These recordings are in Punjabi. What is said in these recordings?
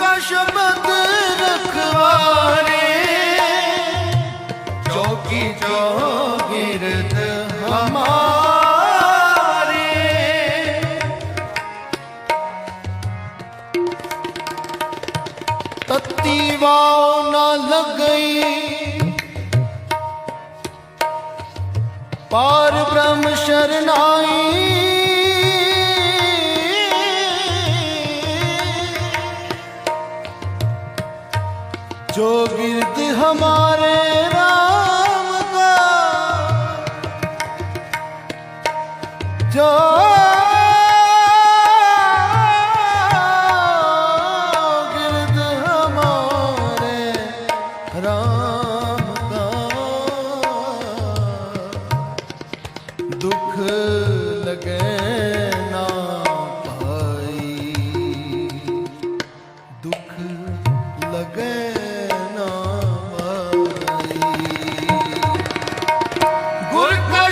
ਕਾ ਸ਼ਬਦ ਰਖਵਾਰੇ। ਚੌਕੀ ਚੌਗਿਰਦ ਹਮਾਰੇ। ਤਤੀ ਵਾਉ ਨਾ ਪਾਰ ਬ੍ਰਹਮ ਸ਼ਰਨਾਈ। जो गिरद हमारे राम का जो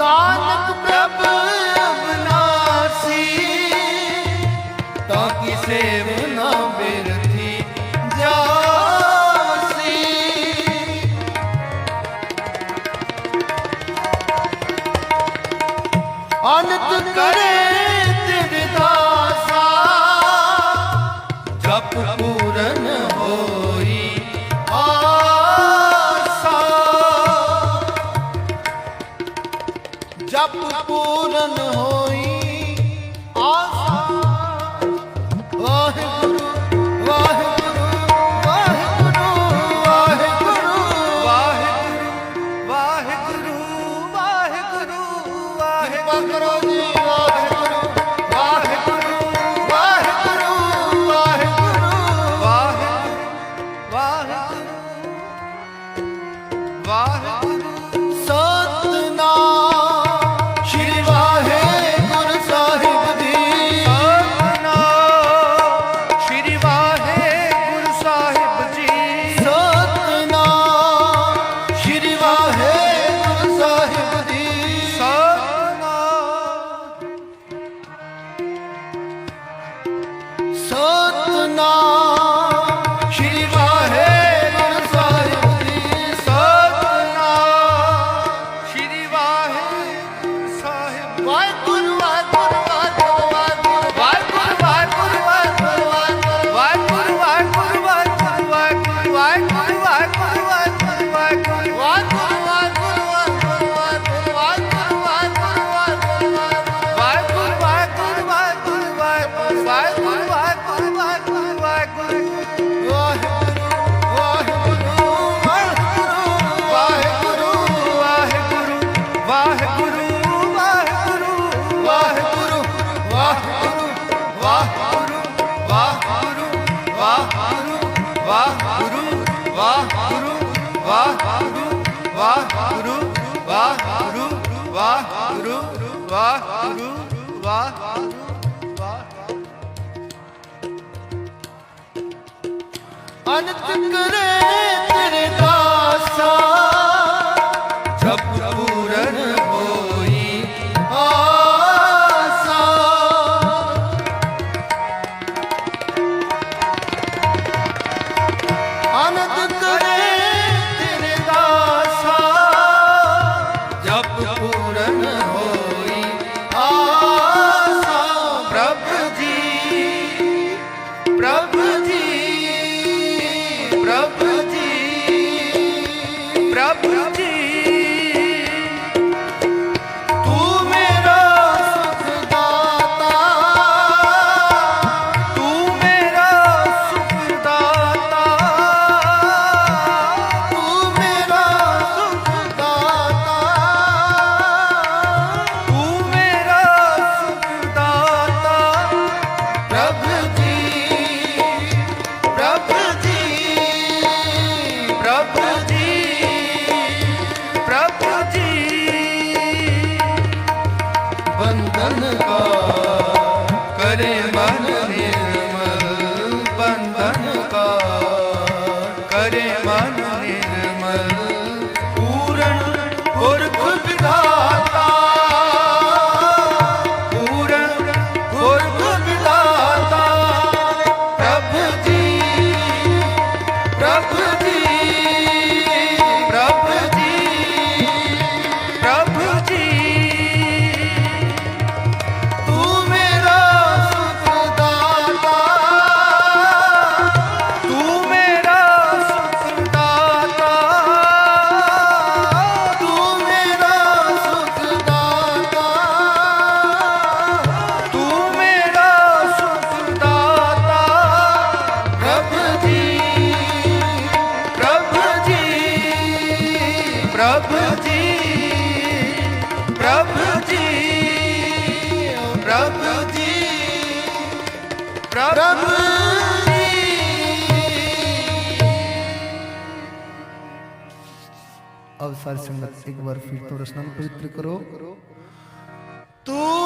ਨਾਨਕ ਪ੍ਰਭ ਅਨੰਤ ਕਰੇ ਤੇਰੇ ਦਾਸਾ ਜਪ ਪੂਰਨ ਹੋਈ ਆਸਾ। ਅਨੰਤ ਕਰੇ ਤੇਰੇ ਦਾਸਾ ਜਪ ਬੰਧਨ ਕਾ ਕਰੇ ਮਨ ਨਿਰਮਲ, ਬੰਧਨ ਕਾ ਕਰੇ ਮਨ ਨਿਰਮਲ, ਪੂਰਨ ਗੁਰਖ ਵਿਦਾਤਾ ਪੂਰਨ ਗੁਰਖ ਵਿਦਾਤਾ ਪ੍ਰਭ ਜੀ ਪ੍ਰਭ ਜੀ। ਅਵਸਰ ਸੰਗਤ ਇੱਕ ਵਾਰ ਫਿਰ ਤੋਂ ਰਸਨਾ ਨੂੰ ਪਵਿੱਤਰ ਕਰੋ। ਤੂੰ